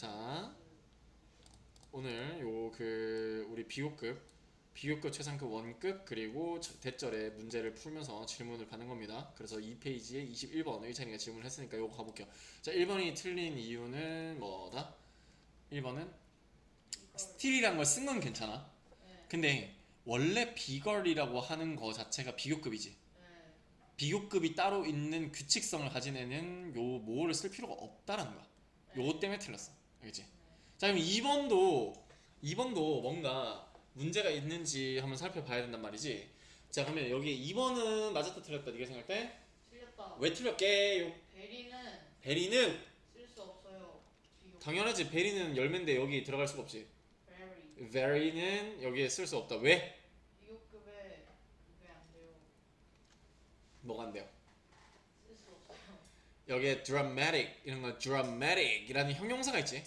자 오늘 요 그 우리 비교급 비교급 최상급 원급 그리고 저- 대절의 문제를 풀면서 질문을 받는 겁니다. 그래서 이 페이지에 21번 의찬이가 질문을 했으니까 요거 가볼게요. 자 1번이 틀린 이유는 뭐다? 1번은 스틸이란 걸 쓴 건 괜찮아. 네. 근데 원래 비걸이라고 하는 거 자체가 비교급이지. 네. 비교급이 따로 있는 규칙성을 가진 애는 요 모어를 쓸 필요가 없다라는 거야. 요거 때문에 틀렸어. 알겠지? 자 그럼 2번도 2번도 뭔가 문제가 있는지 한번 살펴봐야 된단 말이지. 자 그러면 여기 2번은 맞았다 틀렸다 네가 생각할 때왜 틀렸다. 틀렸게요? 베리는 베리는 쓸 수 없어요. 당연하지. 베리는 열매인데 여기 들어갈 수가 없지. 베리. very는 여기에 쓸 수 없다. 왜? 비교급에 그게 안 돼요. 뭐가 안 돼요? 여기에 dramatic 이런 거 dramatic이라는 형용사가 있지. 네.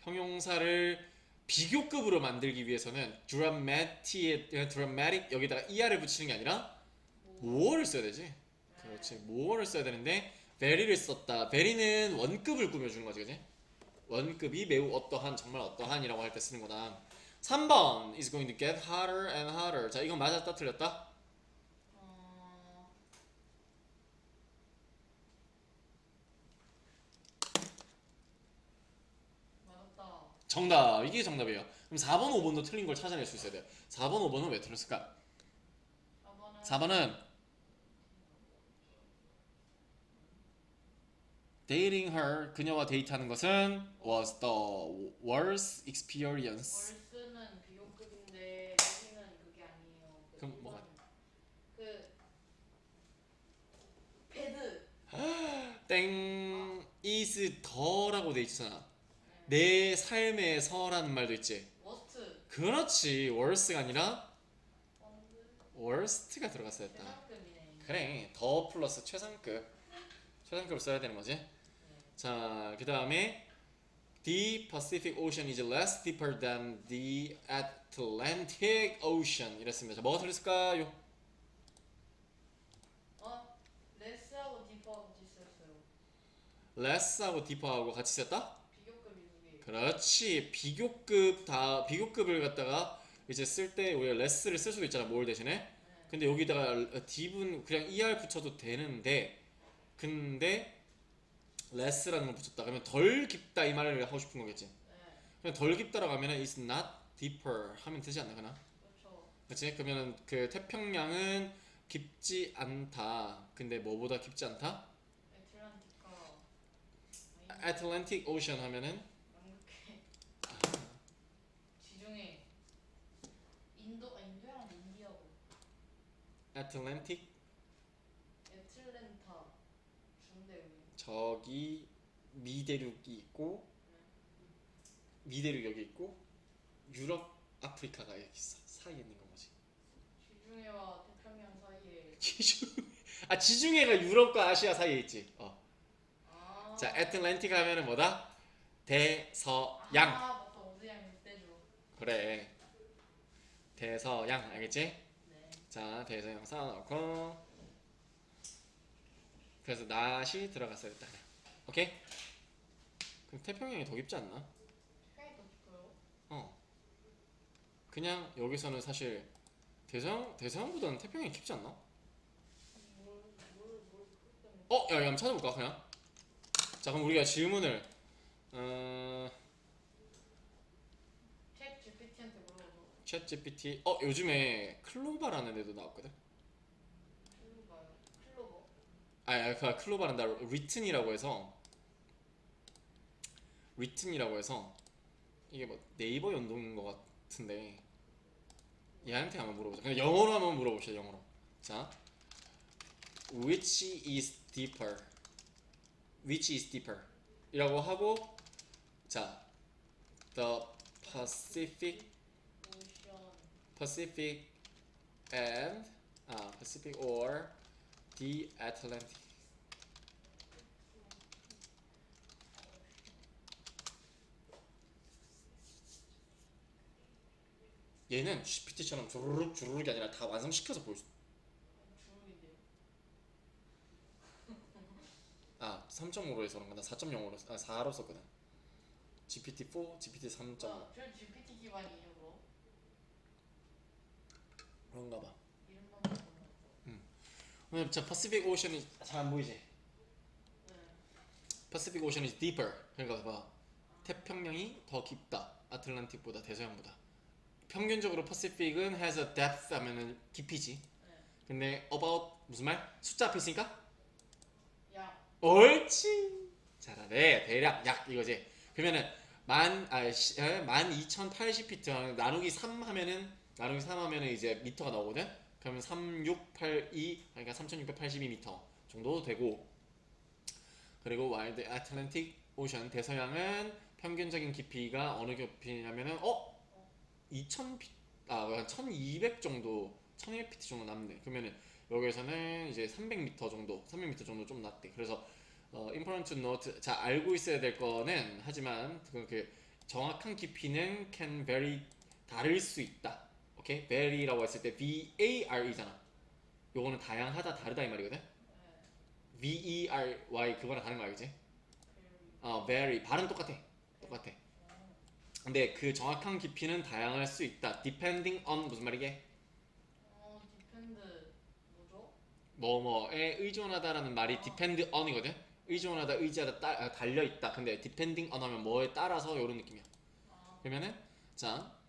형용사를 비교급으로 만들기 위해서는 dramatic에 dramatic 여기다가 er를 붙이는 게 아니라 more를 써야 되지. 네. 그렇지. more를 써야 되는데 very를 썼다. very는 원급을 꾸며주는 거지, 그지? 원급이 매우 어떠한 정말 어떠한이라고 할 때 쓰는 거다. 3번 is going to get hotter and hotter. 자, 이건 맞았다 틀렸다? 어... 맞았다. 정답. 이게 정답이에요. 그럼 4번, 5번도 틀린 걸 찾아낼 수 있어야 돼요. 4번, 5번은 왜 틀렸을까? 4번은 4번은 dating her 그녀와 데이트하는 것은 was the worst experience. 월스는 비교급인데 여기는 그게 아니에요. 그 그럼 뭐가 그 배드. 땡 is 더라고 돼 있잖아. 내 삶에서라는 말도 있지. 워스트. 그렇지. worst가 아니라 worst가 들어갔어야 했다. 최상급이네. 그래. 더 플러스 최상급. 최상급을 써야 되는 거지. 자, 그 다음에 The Pacific Ocean is less deeper than the Atlantic Ocean 이랬습니다. 자, 뭐가 틀렸을까요? 어? 레스하고 디퍼하고 같이 썼어요. less하고 deeper하고 같이 썼다? 그렇지. 비교급 다 비교급을 갖다가 이제 쓸 때 우리가 less를 쓸 수도 있잖아. 뭘 대신에? 네. 근데 여기다가 deep은 그냥 er 붙여도 되는데 근데 less라는 걸 붙였다. 그러면 덜 깊다 이 말을 하고 싶은 거겠지. 네. 그냥 덜 깊다라고 하면 은 it's not deeper 하면 되지 않나 그나? 그렇지? 그러면은 그 태평양은 깊지 않다. 근데 뭐보다 깊지 않다? Atlantic Ocean 하면은 남극해. 지중해. 인도 아, 인도랑 인디하고 Atlantic 애틀랜타 중대우. 저기 미대륙이 있고 미대륙 여기 있고 유럽 아프리카가 여기 있어 사이에 있는 건 뭐지? 지중해와 태평양 사이에. 지중해 아 지중해가 유럽과 아시아 사이에 있지. 어. 아. 자 애틀랜틱 하면은 뭐다? 대서양. 아 맞다 어디양 이때죠. 그래. 대서양 알겠지? 네. 자 대서양 쌓아놓고 그래서 낫이 들어갔어야 됐다. 오케이? 그럼 태평양이 더 깊지 않나? 어. 그냥 여기서는 사실 대서양 대서양보다는 태평양이 깊지 않나? 어, 야, 야, 한번 찾아볼까 그냥? 자, 그럼 우리가 질문을 어, 챗 GPT한테 물어봐서 챗 GPT. 어, 요즘에 클로바라는 애도 나왔거든. 클로바요. 클로버. 아, 그 클로바란다. 리튼이라고 해서 리튼이라고 해서 이게 뭐 네이버 연동인 것 같은데 얘한테 한번 물어보자. 그냥 영어로 한번 물어봅시다. 영어로. 자, which is deeper? which is deeper? 이라고 하고 자, the Pacific. Pacific and uh, Pacific or the Atlantic. 얘는 GPT처럼 주르륵 주르륵이 아니라 다 완성시켜서 볼 수. 아 3.5로 해서 그런가? 나 4.0으로 아 4로 썼거든. GPT 4, GPT 3.5. 전 GPT 기반이에요. 그런가 봐. 음. 오늘 저 퍼시픽 오션이 잘 안 보이지? 네. Pacific deeper. 그러니까 봐. 태평양이 더 깊다. 아틀란틱보다 대서양보다. 평균적으로 퍼시픽은 has a depth 하면은 깊이지. 네. 근데 about 무슨 말? 숫자 앞에 있으니까? 야. 옳지. 잘하네. 대략 약 이거지. 그러면은 만, 아, 시, 만 2080피트 나누기 3 하면은 나누기 3 하면 이제 미터가 나오거든? 그러면 3682 그러니까 3682미터 정도 되고 그리고 와일드 애틀랜틱 오션 대서양은 평균적인 깊이가 어느 깊이냐면은 어? 2000피 아, 1200 정도 1200피트 정도 남네 그러면은 여기에서는 이제 300m 정도 300m 정도 좀 낮대 그래서 어, important 자 알고 있어야 될 거는 하지만 그렇게 정확한 깊이는 can vary 다를 수 있다 오케이? very라고 했을 때 v-a-r-e잖아. 요거는 다양하다 다르다 이 말이거든. V-e-r-y 그거랑 다른 거 알겠지? 어, very. 발음 똑같아. 똑같아. 근데 그 정확한 깊이는 다양할 수 있다. depending on 무슨 말이게? 어, 뭐뭐에 뭐, 의존하다라는 말이 아. depend on이거든. 의존하다 의지하다 따, 아, 달려있다. 근데 depending on 하면 뭐에 따라서 요런 느낌이야. 아. 그러면은 자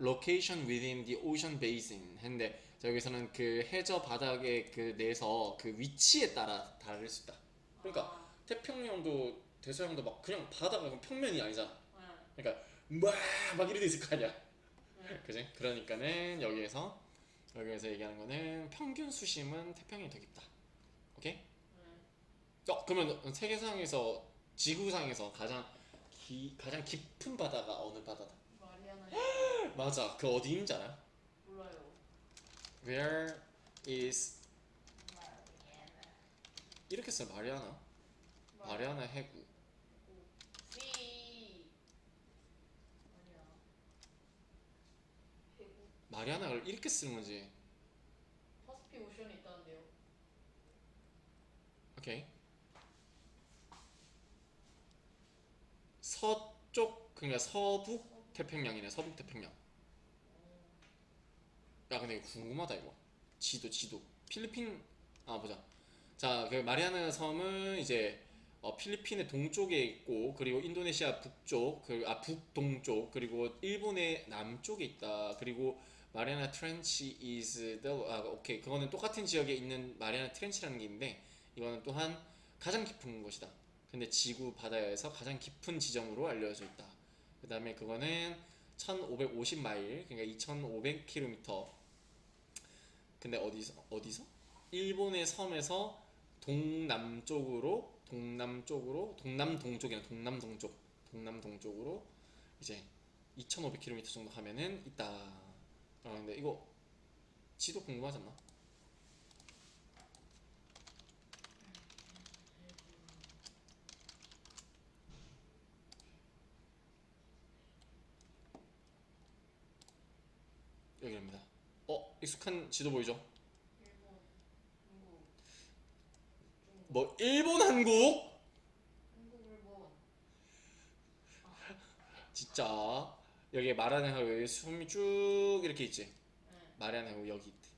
location within the ocean basin 했는데 여기서는 그 해저 바닥에 그 내서 그 위치에 따라 다를 수 있다. 그러니까 아. 태평양도 대서양도 막 그냥 바다가 평면이 아니잖아. 네. 그러니까 막막 이래도 있을 거 아니야. 네. 그지? 그러니까는 여기에서 여기에서 얘기하는 거는 평균 수심은 태평양이 더 깊다. 오케이? 네. 어 그러면 세계상에서 지구상에서 가장 기, 가장 깊은 바다가 어느 바다다? 맞아. 그 어디 있는지 알아? 몰라요. Where is 이렇게 써요. 마리아나. 마리아나 해구. 마리아나를 이렇게 쓰는 거지. 퍼스피 오션이 있다는데요. 오케이. 서쪽 그러니까 서북 태평양이네 서북 태평양. 야 근데 궁금하다 이거. 지도 지도. 필리핀 아 보자. 자 그 마리아나 섬은 이제 어, 필리핀의 동쪽에 있고 그리고 인도네시아 북쪽 그아 북동쪽 그리고 일본의 남쪽에 있다. 그리고 마리아나 트렌치 is the 아 오케이. 그거는 똑같은 지역에 있는 마리아나 트렌치라는 게 있는데 이거는 또한 가장 깊은 곳이다. 근데 지구 바다에서 가장 깊은 지점으로 알려져 있다. 그 다음에 그거는 1550마일 그러니까 2500km 근데 어디서? 어디서? 일본의 섬에서 동남쪽으로 동남쪽으로 동남동쪽이나 동남동쪽 동남동쪽으로 이제 2500km 정도 하면은 있다 아 근데 이거 지도 궁금하지 않나? 여기입니다. 어 익숙한 지도 보이죠? 뭐 일본 한국? 진짜 여기 마라네 하고 여기 숨이 쭉 이렇게 있지? 마라네 하고 여기 있대.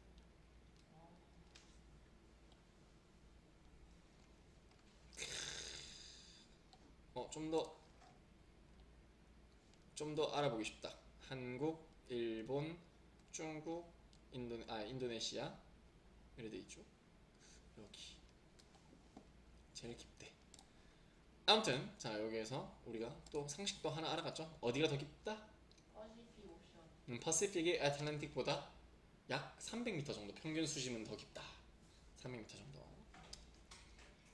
어좀 더 좀 더 알아보기 쉽다. 한국, 일본, 중국, 인도, 아, 인도네시아 이래 돼 있죠. 여기 제일 깊대. 아무튼 자 여기에서 우리가 또 상식도 하나 알아갔죠. 어디가 더 깊다? 퍼시픽이 애틀란틱보다 음, 약 300m 정도 평균 수심은 더 깊다. 300m 정도.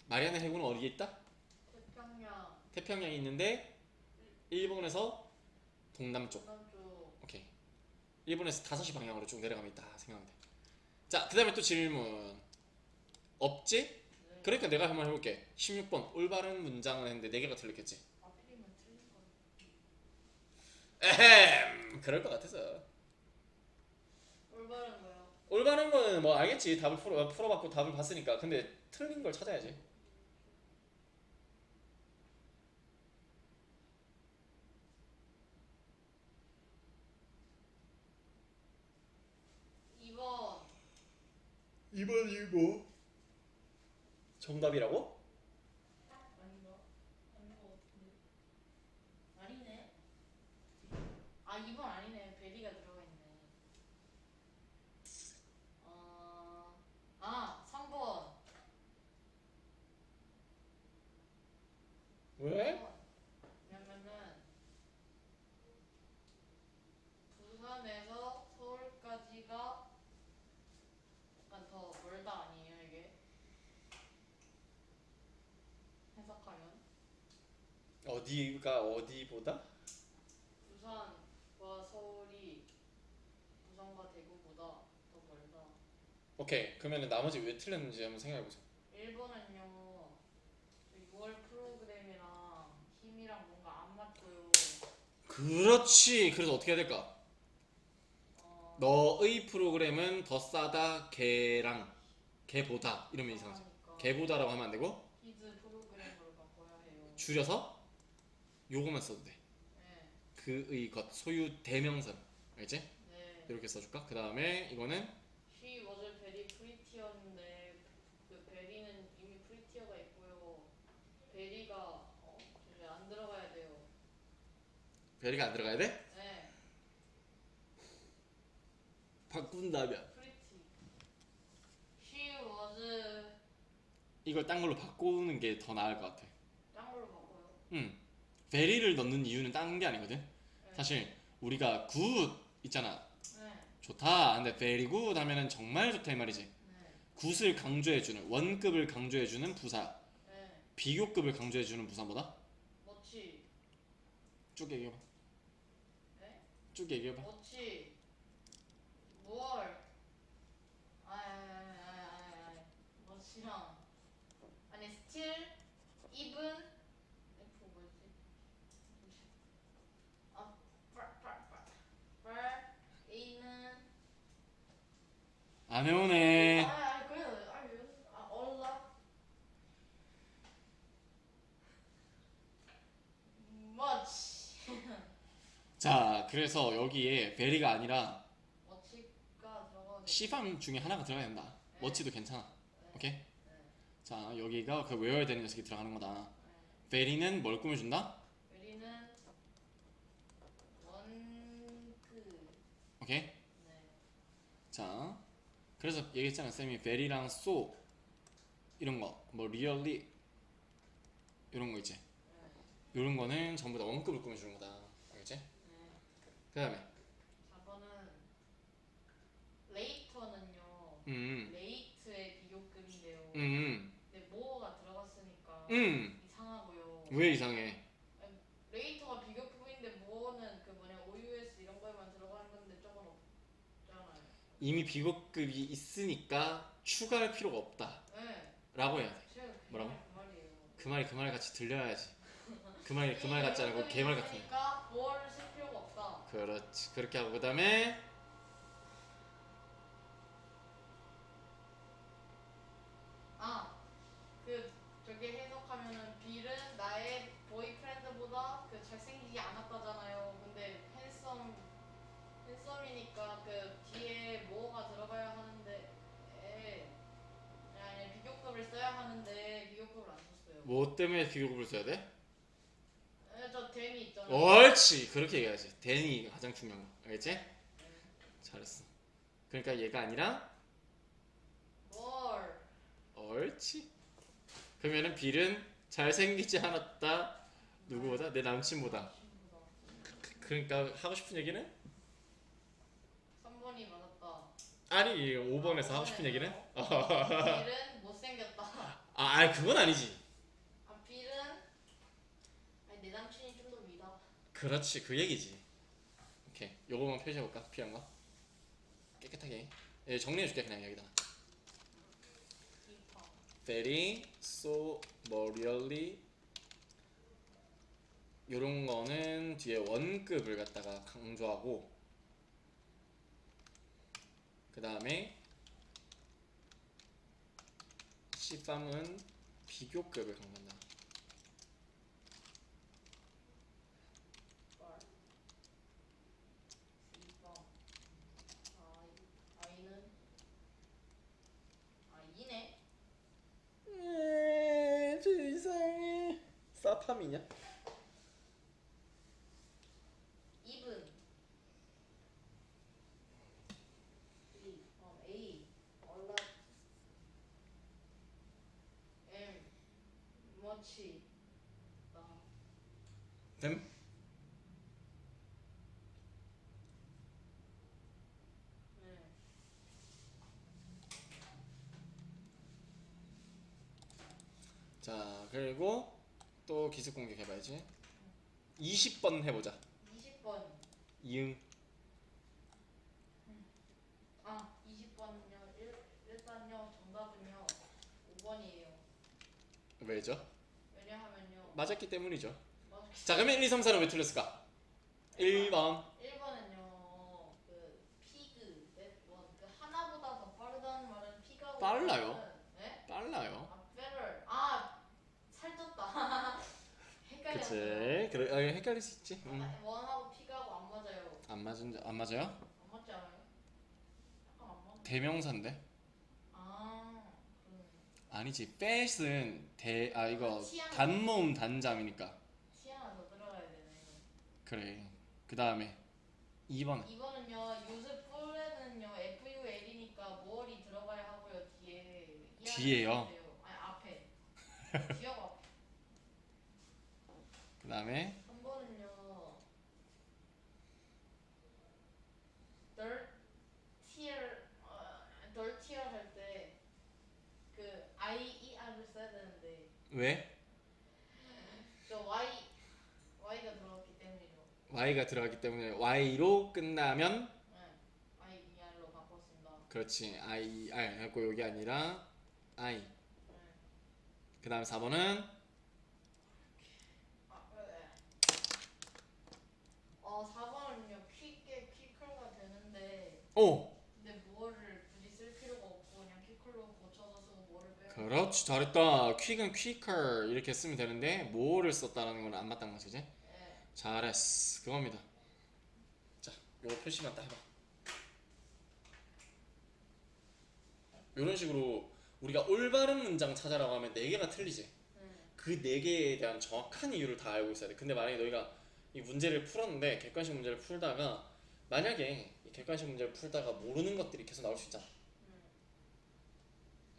마리아나 해군은 어디에 있다? 태평양. 태평양이 있는데 일본에서 동남쪽. 일본에서 5시 방향으로 쭉 내려가면 있다 생각하면 돼. 자, 그 다음에 또 질문. 없지? 그러니까 내가 한번 해볼게. 16번 올바른 문장을 했는데 4개가 틀렸겠지? 에헴 그럴 것 같아서 올바른 거요? 올바른 거는 뭐 알겠지 답을 풀어, 풀어봤고 답을 봤으니까 근데 틀린 걸 찾아야지 뭐? 정답이라고? 아닌가? 아닌 것 같은데. 아니네. 아 2번 아니네. 베리가 들어가 있네. 어... 아 3번. 왜? 왜냐면은 부산에서 서울까지가 약간 더 멀다 아니에요 이게? 해석하면 어디가 어디보다? 부산과 서울이 부산과 대구보다 더 멀다. 오케이 그러면 나머지 왜 틀렸는지 한번 생각해보자 1번은요 6월 프로그램이랑 힘이랑 뭔가 안 맞고요. 그렇지 그래서 어떻게 해야 될까? 어, 너의 프로그램은 더 싸다 걔랑 걔보다 이러면 이상하지 하니까 걔보다라고 하면 안 되고 히즈 프로그램으로 바꿔야 해요. 줄여서 요거만 써도 돼 네, 그의 것 소유 대명사 알겠지? 네. 이렇게 써줄까? 그 다음에 이거는 She was very pretty였는데 그 베리는 이미 프리티어가 있고요. 베리가 어, 이제 안 들어가야 돼요. 베리가 안 들어가야 돼? 네, 바꾼다면 pretty. She was 이걸 딴 걸로 바꾸는 게 더 나을 것 같아 딴 걸로 바꿔요. 응 베리를 넣는 이유는 딴게 아니거든 네. 사실 우리가 굿 있잖아 네, 좋다 근데 very good 하면은 정말 좋다 이 말이지 네, 굿을 강조해주는 원급을 강조해주는 부사 네. 비교급을 강조해주는 부사보다 멋지. 쭉 얘기해봐 네? 쭉 얘기해봐 멋지. 뭘? 아야야야야야. 멋지랑 아니 even F 뭐였지? 아, far far far far A는 안 해오네 자 그래서 여기에 very가 아니라. 시밤 중에 하나가 들어가야 된다 멋지도 괜찮아 오케이? 네. 자 여기가 그 외워야 되는 녀석이 들어가는 거다 네. very는 뭘 꾸며준다? 우리는 원그 오케이? 네. 자 그래서 얘기했잖아 쌤이 very랑 so 이런 거뭐 really 이런 거 있지 네. 이런 거는 전부 다 원급을 꾸며주는 거다 알겠지? 네. 그 다음에 4번은 later는요. 음, late의 비교급인데요. 음, 근데 more가 들어갔으니까 음. 이상하고요. 왜 이상해? later가 비교급인데 more는 그 뭐냐 OUS 이런 거에만 들어가는 건데 저건 없잖아요. 이미 비급급이 있으니까 추가할 필요가 없다 네. 라고 해야 돼 제가 그 뭐라고? 말, 그 말이에요. 그 말이 그 말 같이 들려야지 그 말이 그 말 같지 않고 개말 같은 그러니까 more를 쓸 필요가 없다. 그렇지 그렇게 하고 그 다음에 아, 그 저기 해석하면은 빌은 나의 보이프렌드보다 그 잘생기지 않았다잖아요. 근데 핸섬 핸섬이니까 그 뒤에 뭐가 들어가야 하는데 에 아니 비교급을 써야 하는데 비교급을 안 썼어요. 뭐 때문에 비교급을 써야 돼? 에, 저 댐이 있잖아요. 옳지 그렇게 얘기하지 대니 가장 중요한 거 알겠지? 잘했어 그러니까 얘가 아니라 뭘? 옳지 그러면은 빌은 잘생기지 않았다 누구보다? 내 남친보다 친구다. 그- 그러니까 하고 싶은 얘기는? 3번이 맞았다. 아니 5번에서 하고 싶은 얘기는? 빌은 못생겼다. 아 아니, 그건 아니지. 아 빌은? 아니 내 남친이 좀더 위다. 그렇지 그 얘기지. 오케이 요거만 표시해볼까? 필요한 거? 깨끗하게. 예, 정리해줄게 그냥 여기다 이파. very, so, more really 요런 거는 뒤에 원급을 갖다가 강조하고. 그 다음에 식시빵은 비교급을 강간다. 네, 세상에 사팜이냐? 자 그리고 또 기습 공격 해봐야지. 20번 해보자. 20번. 이응. 아 20번은요. 일, 일단요 정답은요. 5번이에요. 왜죠? 왜냐하면요. 맞았기 때문이죠. 맞- 자 그러면 1, 2, 3, 4는 왜 틀렸을까? 1번. 1번은요 그 피그 넷원그 하나보다 더 빠르다는 말은 피가 빨라요? 네? 빨라요 아 better 아 살쪘다 헷갈렸어요 그치 그래 아, 헷갈릴 수 있지. 음. 아, 원하고 피가하고 안 맞아요. 안 맞은 안 맞아요? 안 맞지 않아요? 약간 안 맞아 대명사인데? 아 그러네. 아니지. 팻은 대 아 이거 치안. 단모음 단잠이니까. 티 하나 더 들어가야 되네 그래. 그 다음에 2번. 2번은요 요새 뿔에는요 FUL이니까 뭐월이 들어가야 하고요 뒤에. 이 뒤에요? 돼요. 아니 앞에 그 다음에 3번은요 덜 티얼 어, 덜 티얼 할때 그 I E R을 써야 되는데 왜? 저 Y Y가 들어갔기 때문이죠. y가 들어가기 때문에 y로 끝나면 네, I E R로 바꿨습니다. 그렇지 i 아 해고 여기 아니라 i 네. 그 다음에 4번은 아, 네. 어 4번은요 퀵게 퀵컬가 되는데 오 근데 뭐를 굳이 쓸 필요가 없고 그냥 퀵컬로 고쳐서 쓰고 뭐를 빼고. 그렇지 잘했다. 퀵은 quicker 이렇게 쓰면 되는데 뭐를 썼다라는 건 안 맞다는 이제? 네. 잘했어. 그겁니다. 자 요거 표시만 딱 해봐. 이런 식으로 우리가 올바른 문장 찾아라고 하면 네 개가 틀리지. 네. 그네 개에 대한 정확한 이유를 다 알고 있어야 돼. 근데 만약에 너희가 이 문제를 풀었는데 객관식 문제를 풀다가 만약에 이 객관식 문제를 풀다가 모르는 것들이 계속 나올 수 있잖아.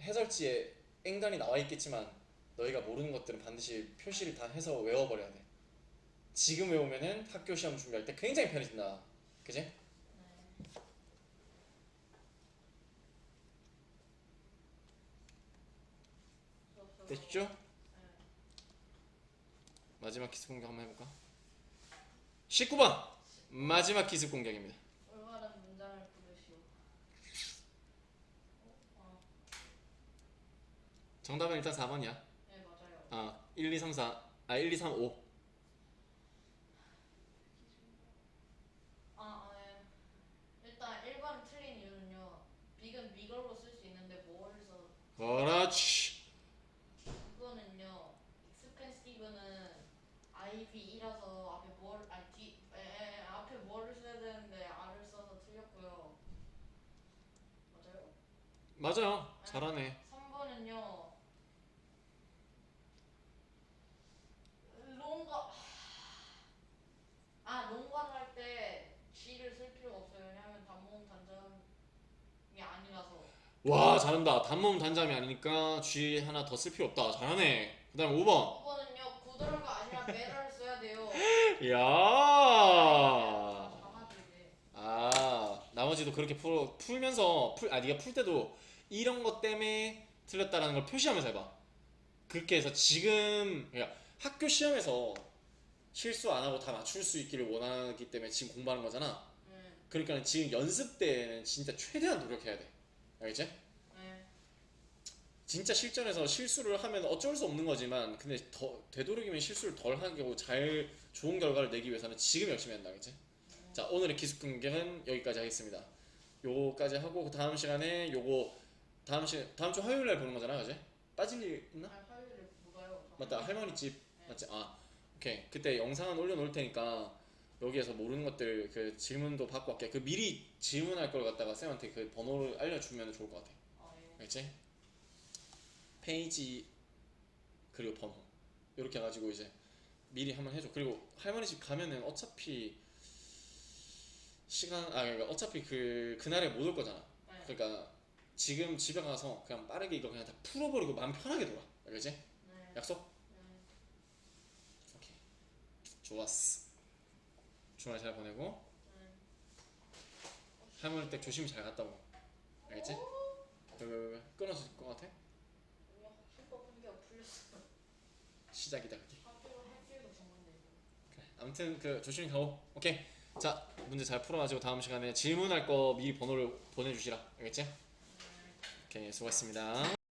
해설지에 앵간히 나와 있겠지만 너희가 모르는 것들은 반드시 표시를 다 해서 외워버려야 돼. 지금 외우면은 학교 시험 준비할 때 굉장히 편해진다. 그지? 네. 됐죠? 네. 마지막 기습 공격 한번 해볼까? 19번 마지막 기습 공격입니다. 올바른 문장을 부르시오. 어? 정답은 일단 4번이야. 아, 네 맞아요. 아, 1, 2, 3, 4. 아, 1, 2, 3, 5. 아, 네. 일단 1번 틀린 이유는요. 빅은 빅으로 쓸 수 있는데 뭐를 써? 그렇지. 2번은요. 익스펜시브는 IV이라서 앞에 뭘, 아니 뒤, 에, 에, 앞에 뭐를 써야 되는데 R을 써서 틀렸고요. 맞아요? 맞아요. 잘하네. 3번은요. 롱과 아 롱관 할 때 G를 쓸 필요가 없어요. 왜냐하면 단모음 단점이 아니라서. 와, 잘한다. 단모음 단잠이 아니니까 G 하나 더 쓸 필요 없다. 잘하네. 그 다음 5번. 5번은요 구드러가 아니라 메라를 써야 돼요. 이야. 나머지도 그렇게 풀, 풀면서, 풀, 아, 네가 풀 때도 이런 것 때문에 틀렸다라는 걸 표시하면서 해봐. 그렇게 해서 지금, 그러니까 학교 시험에서 실수 안 하고 다 맞출 수 있기를 원하기 때문에 지금 공부하는 거잖아. 네. 그러니까 지금 연습 때는 진짜 최대한 노력해야 돼. 알겠지? 네. 진짜 실전에서 실수를 하면 어쩔 수 없는 거지만 근데 더 되도록이면 실수를 덜 하고 잘 좋은 결과를 내기 위해서는 지금 열심히 한다. 알겠지? 자, 오늘의 기습 공격은 여기까지 하겠습니다. 요거까지 하고 그 다음 시간에 요거 다음 시 다음 주 화요일 날 보는 거잖아. 그지? 빠질 일 있나? 아, 화요일에 뭐가요? 맞다. 할머니 집 네. 맞지? 아, 오케이. 그때 영상은 올려 놓을 테니까 여기에서 모르는 것들 그 질문도 받고 할게. 그 미리 질문할 걸 갖다가 쌤한테 그 번호를 알려주면 좋을 것 같아. 아, 예. 알지? 페이지 그리고 번호 이렇게 해가지고 이제 미리 한번 해줘. 그리고 할머니 집 가면은 어차피 시간 아 그러니까 어차피 그 그날에 못 올 거잖아. 네. 그러니까 지금 집에 가서 그냥 빠르게 이거 그냥 다 풀어버리고 마음 편하게 놀아. 알겠지? 네. 약속? 네. 오케이. 좋았어. 주말 잘 보내고 네. 할머니 댁 조심히 잘 갔다 오고. 알겠지? 왜, 왜, 왜? 끊어질 것 같아? 시작이다 그게. 그래. 아무튼 그 조심히 가고. 오케이. 자 문제 잘 풀어가지고 다음 시간에 질문할 거 미리 번호를 보내주시라. 알겠지? 네. 오케이 수고했습니다.